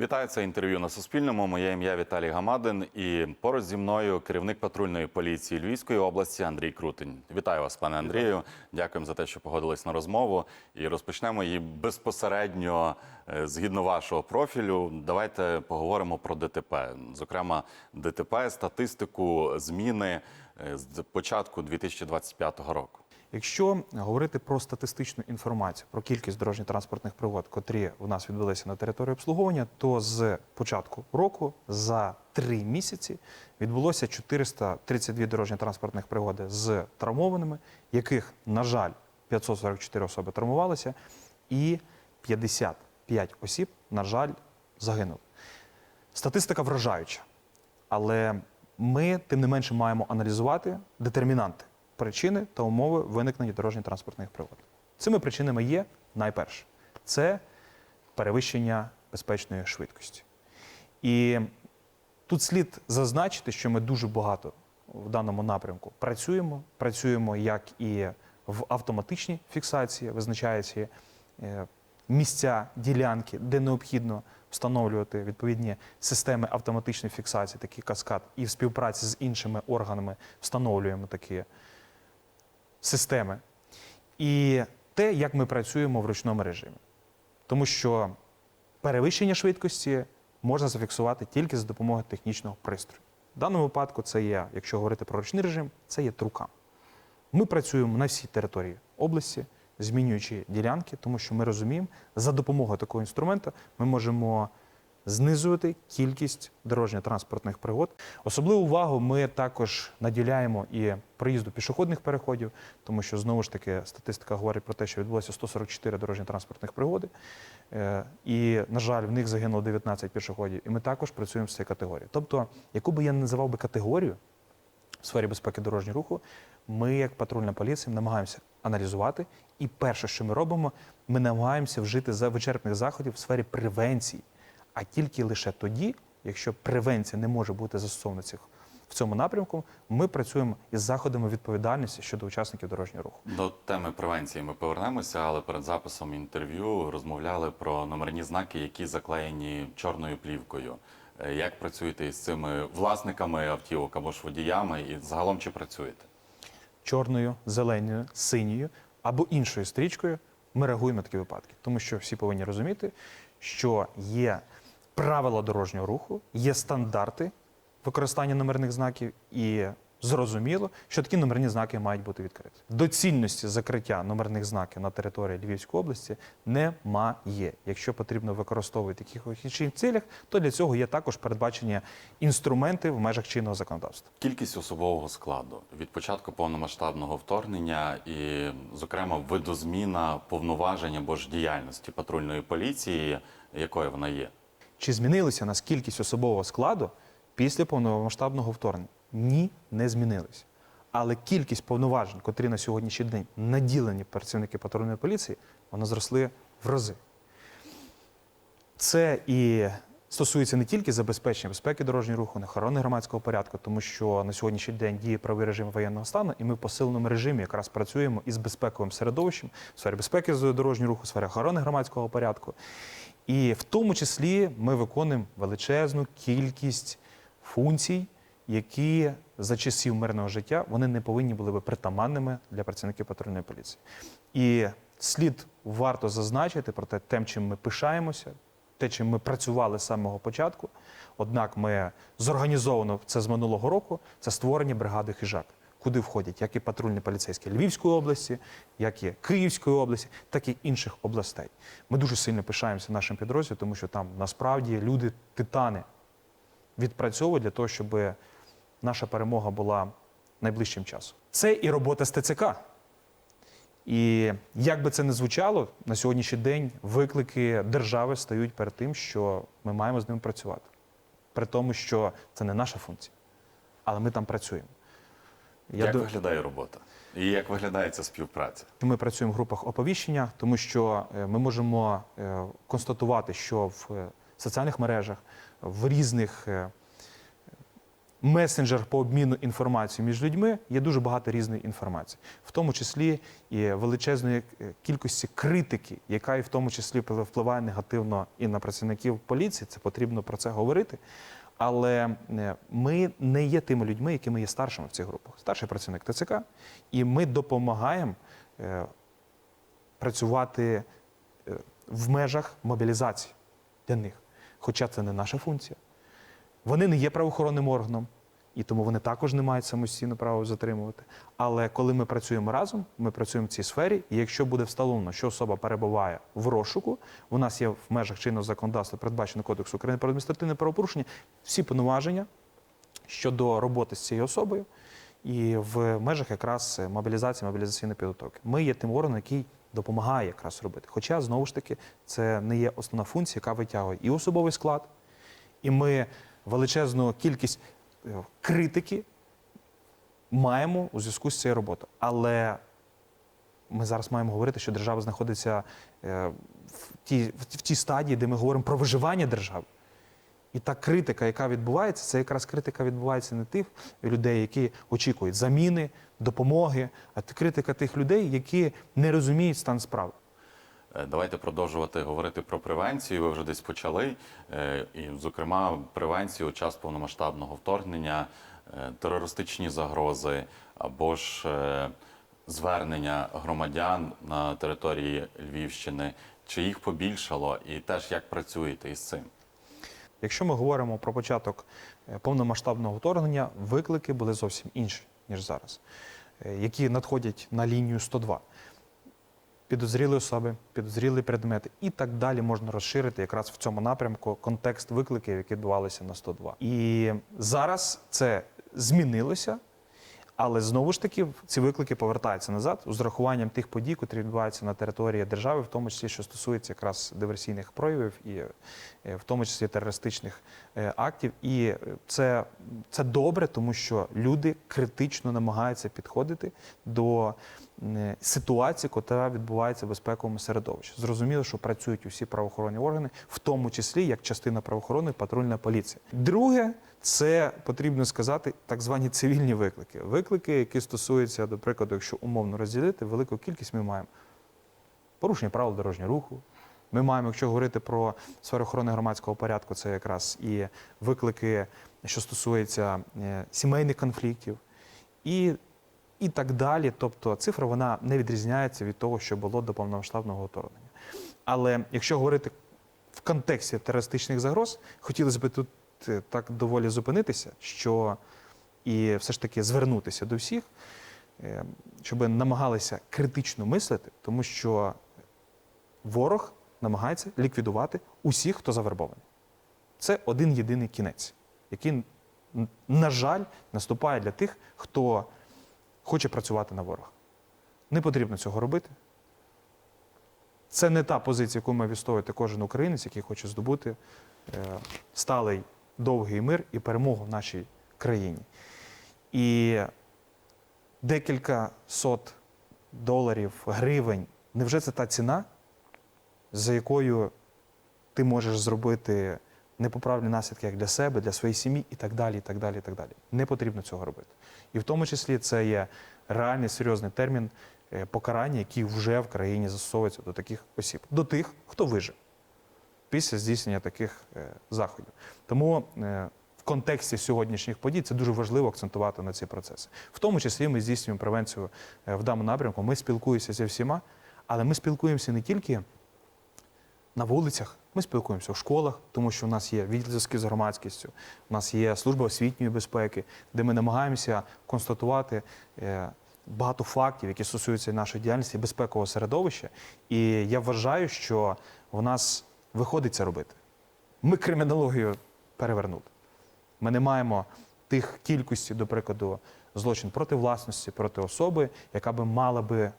Вітаю це інтерв'ю на Суспільному. Моє ім'я Віталій Гамадин і поруч зі мною керівник патрульної поліції Львівської області Андрій Крутень. Вітаю вас, пане Андрію. Дякуємо за те, що погодились на розмову. І розпочнемо її безпосередньо е, згідно вашого профілю. Давайте поговоримо про ДТП. Зокрема, ДТП, статистику, зміни е, з початку 2025 року. Якщо говорити про статистичну інформацію про кількість дорожньо-транспортних пригод, котрі у нас відбулися на території обслуговування, то з початку року за три місяці відбулося 432 дорожньо-транспортних пригоди з травмованими, яких, на жаль, 544 особи травмувалися, і 55 осіб, на жаль, загинули. Статистика вражаюча, але ми тим не менше маємо аналізувати детермінанти, причини та умови виникнення дорожньо-транспортних пригод. Цими причинами є найперше це перевищення безпечної швидкості. І тут слід зазначити, що ми дуже багато в даному напрямку працюємо. Працюємо як і в автоматичній фіксації, визначаються е, місця, ділянки, де необхідно встановлювати відповідні системи автоматичної фіксації, такі каскад, і в співпраці з іншими органами встановлюємо такі системи. І те, як ми працюємо в ручному режимі. Тому що перевищення швидкості можна зафіксувати тільки за допомогою технічного пристрою. В даному випадку це є, якщо говорити про ручний режим, це є трукам. Ми працюємо на всій території області, змінюючи ділянки, тому що ми розуміємо, за допомогою такого інструменту ми можемо знизувати кількість дорожньо-транспортних пригод. Особливу увагу ми також наділяємо і проїзду пішохідних переходів, тому що знову ж таки статистика говорить про те, що відбулося 144 дорожньо-транспортних пригоди. Е, І, на жаль, в них загинуло 19 пішоходів. І ми також працюємо з цією категорією. Тобто, яку би я не називав би категорію, в сфері безпеки дорожнього руху, ми, як патрульна поліція, намагаємося аналізувати. І перше, що ми робимо, ми намагаємося вжити за вичерпних заходів в сфері превенції. А тільки лише тоді, якщо превенція не може бути застосована цих в цьому напрямку, ми працюємо із заходами відповідальності щодо учасників дорожнього руху. До теми превенції ми повернемося, але перед записом інтерв'ю розмовляли про номерні знаки, які заклеєні чорною плівкою. Е, Як працюєте із цими власниками автівок або ж водіями, і загалом чи працюєте? чорною, зеленою, синьою або іншою стрічкою ми реагуємо на такі випадки. Тому що всі повинні розуміти, що є правила дорожнього руху, є стандарти використання номерних знаків, і зрозуміло, що такі номерні знаки мають бути відкриті. Доцільності закриття номерних знаків на території Львівської області немає. Якщо потрібно використовувати якихось інших цілях, то для цього є також передбачені інструменти в межах чинного законодавства. Кількість особового складу від початку повномасштабного вторгнення і, зокрема, видозміна повноважень або ж діяльності патрульної поліції, якою вона є. Чи змінилася нас кількість особового складу після повномасштабного вторгнення? Ні, не змінилися. Але кількість повноважень, котрі на сьогоднішній день наділені працівники патрульної поліції, вони зросли в рази. Це і стосується не тільки забезпечення безпеки дорожнього руху, охорони громадського порядку, тому що на сьогоднішній день діє правовий режим воєнного стану, і ми в посиленому режимі якраз працюємо із безпековим середовищем, в сфері безпеки дорожнього руху, в сфері охорони громадського порядку. І в тому числі ми виконуємо величезну кількість функцій, які за часів мирного життя вони не повинні були би притаманними для працівників патрульної поліції. І слід варто зазначити про те, тим, чим ми пишаємося, те, чим ми працювали з самого початку. Однак ми зорганізовано це з минулого року це створення бригади хижак, куди входять як і патрульні поліцейські Львівської області, як і Київської області, так і інших областей. Ми дуже сильно пишаємося нашим підрозділом, тому що там насправді люди титани відпрацьовують для того, щоб наша перемога була найближчим часом. Це і робота з ТЦК. І як би це не звучало, на сьогоднішній день виклики держави стають перед тим, що ми маємо з ними працювати. При тому, що це не наша функція, але ми там працюємо. Як ду- виглядає робота? І як виглядає ця співпраця? Ми працюємо в групах оповіщення, тому що е, ми можемо е, констатувати, що в е, соціальних мережах, в різних е, месенджер по обміну інформацією між людьми, є дуже багато різної інформації, в тому числі і величезної кількості критики, яка і в тому числі впливає негативно і на працівників поліції. Це потрібно про це говорити. Але е, ми не є тими людьми, якими є старшими в цих групах. Старший працівник ТЦК, і ми допомагаємо е, працювати е, в межах мобілізації для них. Хоча це не наша функція. Вони не є правоохоронним органом, і тому вони також не мають самостійно право затримувати. Але коли ми працюємо разом, ми працюємо в цій сфері, і якщо буде встановлено, що особа перебуває в розшуку, у нас є в межах чинного законодавства, передбачено Кодексу України про адміністративне правопорушення, всі повноваження щодо роботи з цією особою і в межах якраз мобілізації, мобілізаційної підготовки. Ми є тим органом, який допомагає якраз робити. Хоча, знову ж таки, це не є основна функція, яка витягує і особовий склад, і ми величезну кількість критики маємо у зв'язку з цією роботою. Але ми зараз маємо говорити, що держава знаходиться е, в тій, в тій стадії, де ми говоримо про виживання держави. І та критика, яка відбувається, це якраз критика відбувається не тих людей, які очікують заміни, допомоги, а критика тих людей, які не розуміють стан справи. Е, Давайте продовжувати говорити про превенцію. Ви вже десь почали. Е, І, зокрема, превенцію у час повномасштабного вторгнення, е, терористичні загрози або ж звернення громадян на території Львівщини. Чи їх побільшало, і теж як працюєте із цим? Якщо ми говоримо про початок повномасштабного вторгнення, виклики були зовсім інші, ніж зараз, які надходять на лінію 102. Підозріли особи, підозріли предмети і так далі можна розширити якраз в цьому напрямку контекст викликів, які відбувалися на 102. І зараз це змінилося, але знову ж таки ці виклики повертаються назад з урахуванням тих подій, які відбуваються на території держави, в тому числі що стосується якраз диверсійних проявів і е, в тому числі терористичних е, актів. І е, це, це добре, тому що люди критично намагаються підходити до ситуації, яка відбувається в безпековому середовищі. Зрозуміло, що працюють усі правоохоронні органи, в тому числі як частина правоохорони, патрульна поліція. Друге, це потрібно сказати так звані цивільні виклики. Виклики, які стосуються, до прикладу, якщо умовно розділити, велику кількість ми маємо порушення правил дорожнього руху. Ми маємо, якщо говорити про сферу охорони громадського порядку, це якраз і виклики, що стосуються е, сімейних конфліктів, і, і так далі. Тобто цифра вона не відрізняється від того, що було до повномасштабного вторгнення. Але якщо говорити в контексті терористичних загроз, хотілося б тут е, так доволі зупинитися, що і все ж таки звернутися до всіх, е, щоб намагалися критично мислити, тому що ворог намагається ліквідувати усіх, хто завербований. Це один єдиний кінець, який, на жаль, наступає для тих, хто хоче працювати на ворога. Не потрібно цього робити. Це не та позиція, яку має відстоювати кожен українець, який хоче здобути е, сталий довгий мир і перемогу в нашій країні. І декілька сот доларів, гривень невже це та ціна, за якою ти можеш зробити непоправні наслідки як для себе, для своєї сім'ї і так далі. і так далі, і так далі. Не потрібно цього робити. І в тому числі це є реальний серйозний термін е, покарання, який вже в країні застосовується до таких осіб, до тих, хто вижив після здійснення таких е, заходів. Тому е, в контексті сьогоднішніх подій це дуже важливо акцентувати на ці процеси. В тому числі ми здійснюємо превенцію в даному напрямку. Ми спілкуємося зі всіма, але ми спілкуємося не тільки на вулицях, ми спілкуємося в школах, тому що в нас є відділ з громадськістю, у нас є служба освітньої безпеки, де ми намагаємося констатувати е, багато фактів, які стосуються нашої діяльності безпекового середовища. І я вважаю, що в нас виходить це робити. Ми кримінологію перевернули. Ми не маємо тих кількості, до прикладу, злочин проти власності, проти особи, яка би мала би,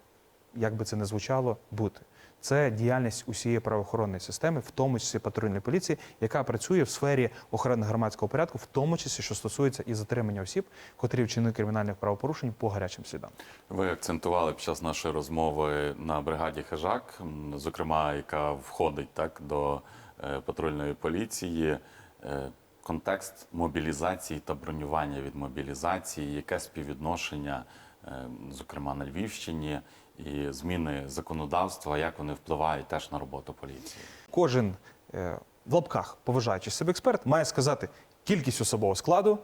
як би це не звучало, бути. Це діяльність усієї правоохоронної системи, в тому числі патрульної поліції, яка працює в сфері охорони громадського порядку, в тому числі, що стосується і затримання осіб, котрі вчинили кримінальних правопорушень по гарячим слідам. Ви акцентували під час нашої розмови на бригаді Хижак, зокрема, яка входить так до е, патрульної поліції. Е, контекст мобілізації та бронювання від мобілізації, яке співвідношення, зокрема на Львівщині, і зміни законодавства, як вони впливають теж на роботу поліції? Кожен е, в лапках поважаючий себе експерт має сказати кількість особового складу,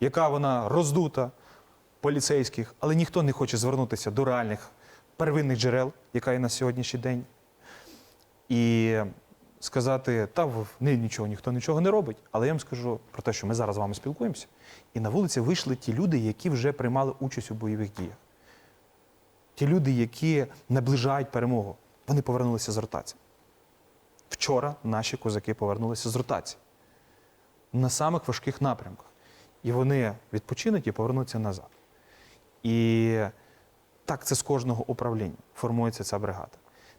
яка вона роздута поліцейських, але ніхто не хоче звернутися до реальних первинних джерел, яка є на сьогоднішній день, і сказати, та не, нічого, ніхто нічого не робить. Але я вам скажу про те, що ми зараз з вами спілкуємося, і на вулиці вийшли ті люди, які вже приймали участь у бойових діях. Ті люди, які наближають перемогу, вони повернулися з ротації. Вчора наші козаки повернулися з ротації на самих важких напрямках. І вони відпочинуть і повернуться назад. І так це з кожного управління формується ця бригада.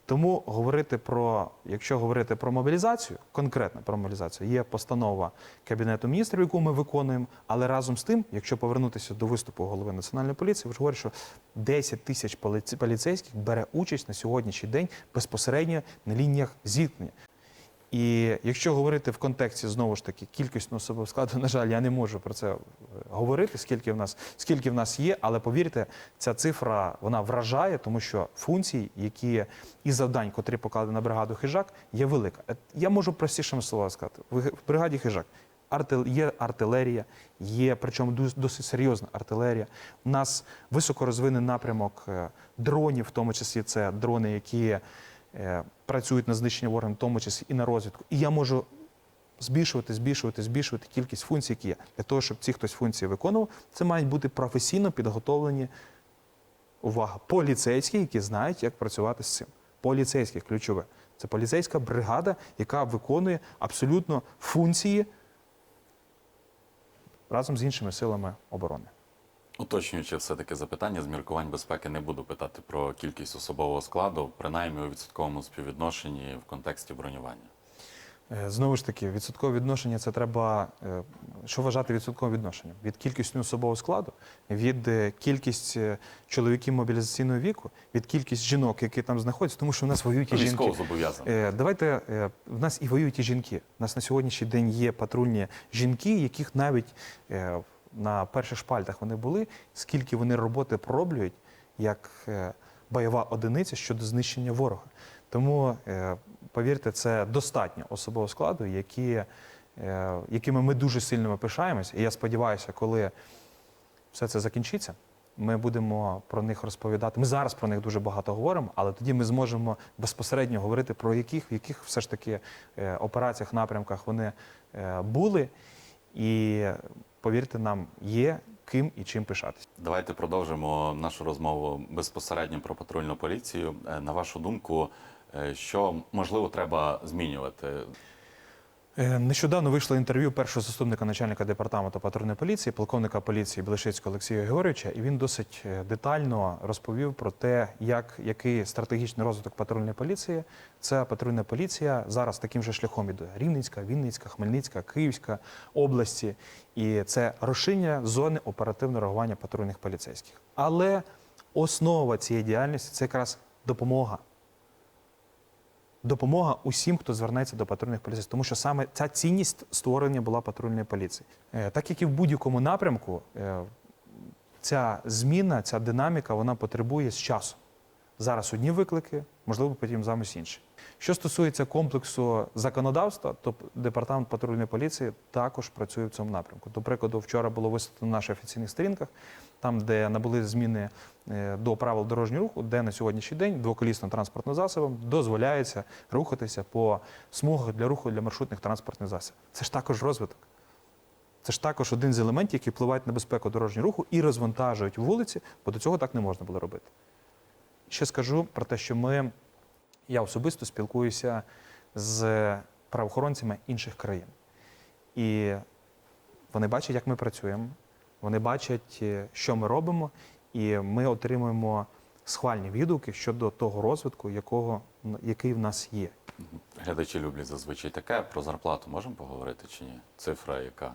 Тому говорити про, якщо говорити про мобілізацію, конкретно про мобілізацію, є постанова Кабінету міністрів, яку ми виконуємо, але разом з тим, якщо повернутися до виступу голови національної поліції, ви ж говорите, що 10 тисяч поліцейських бере участь на сьогоднішній день безпосередньо на лініях зіткнення. І якщо говорити в контексті знову ж таки кількісного особового складу, на жаль, я не можу про це е, говорити, скільки в нас, скільки в нас є, але повірте, ця цифра вона вражає, тому що функції, які і завдань, котрі покладені на бригаду хижак, є велика. Е, Я можу простішими словами сказати. В бригаді хижак є артилерія, є причому досить серйозна артилерія. У нас високо розвинений напрямок е, дронів, в тому числі це дрони, які працюють на знищення ворога, в тому числі і на розвідку. І я можу збільшувати, збільшувати, збільшувати кількість функцій, які є. Для того, щоб ці хтось функції виконував, це мають бути професійно підготовлені увага, поліцейські, які знають, як працювати з цим. Поліцейських ключове. Це поліцейська бригада, яка виконує абсолютно функції разом з іншими силами оборони. Уточнюючи все-таки запитання з міркувань безпеки, не буду питати про кількість особового складу, принаймні у відсотковому співвідношенні в контексті бронювання. Е, Знову ж таки, відсоткове відношення це треба. е, Що вважати відсотковим відношенням? Від кількості особового складу, від е, кількість е, чоловіків мобілізаційного віку, від кількість жінок, які там знаходяться, тому що в нас воюють і жінки. Давайте в нас і воюють і жінки. У нас на сьогоднішній день є патрульні жінки, яких навіть на перших шпальтах вони були, скільки вони роботи пророблюють як е, бойова одиниця щодо знищення ворога. Тому, е, повірте, це достатньо особового складу, які, е, якими ми дуже сильно пишаємось. І я сподіваюся, коли все це закінчиться, ми будемо про них розповідати. Ми зараз про них дуже багато говоримо, але тоді ми зможемо безпосередньо говорити про яких, в яких все ж таки операціях, напрямках вони були. І повірте нам, є ким і чим пишатися. Давайте продовжимо нашу розмову безпосередньо про патрульну поліцію. Е, На вашу думку, е, що можливо треба змінювати? Е, Нещодавно вийшло інтерв'ю першого заступника начальника департаменту патрульної поліції, полковника поліції Білешицького Олексія Георгійовича, і він досить е, детально розповів про те, як який стратегічний розвиток патрульної поліції. Ця патрульна поліція зараз таким же шляхом іде: Рівненська, Вінницька, Хмельницька, Київська області. І це розширення зони оперативного реагування патрульних поліцейських. Але основа цієї діяльності це якраз допомога допомога усім, хто звернеться до патрульних поліцій, тому що саме ця цінність створення була патрульної поліції. Е, Так як і в будь-якому напрямку, е, ця зміна, ця динаміка, вона потребує з часу. Зараз одні виклики, можливо, потім замість інші. Що стосується комплексу законодавства, то департамент патрульної поліції також працює в цьому напрямку. До прикладу, вчора було висвітлено на наших офіційних сторінках, там, де набули зміни е, до правил дорожнього руху, де на сьогоднішній день двоколісним транспортним засобам дозволяється рухатися по смугах для руху для маршрутних транспортних засобів. Це ж також розвиток. Це ж також один з елементів, які впливають на безпеку дорожнього руху і розвантажують вулиці, бо до цього так не можна було робити. Ще скажу про те, що ми, я особисто спілкуюся з правоохоронцями інших країн. І вони бачать, як ми працюємо, вони бачать, е, що ми робимо, і ми отримуємо схвальні відгуки щодо того розвитку, якого, який в нас є. Глядачі люблять зазвичай таке. Про зарплату можемо поговорити чи ні? Цифра яка?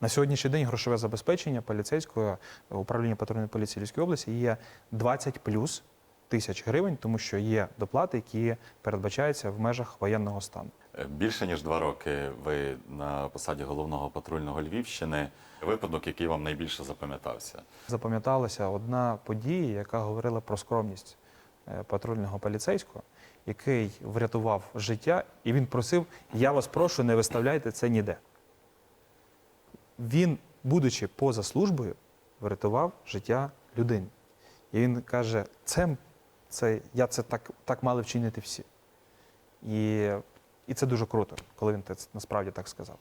На сьогоднішній день грошове забезпечення поліцейського управління патрульної поліції Львівської області є 20 плюс тисяч гривень, тому що є доплати, які передбачаються в межах воєнного стану. Е, Більше ніж два роки ви на посаді головного патрульного Львівщини. Випадок, який вам найбільше запам'ятався. Запам'яталася одна подія, яка говорила про скромність е, патрульного поліцейського, який врятував життя, і він просив: я вас прошу, не виставляйте це ніде. Він, будучи поза службою, врятував життя людини. І він каже: це, це, я це так, так мали вчинити всі. І, і це дуже круто, коли він це насправді так сказав.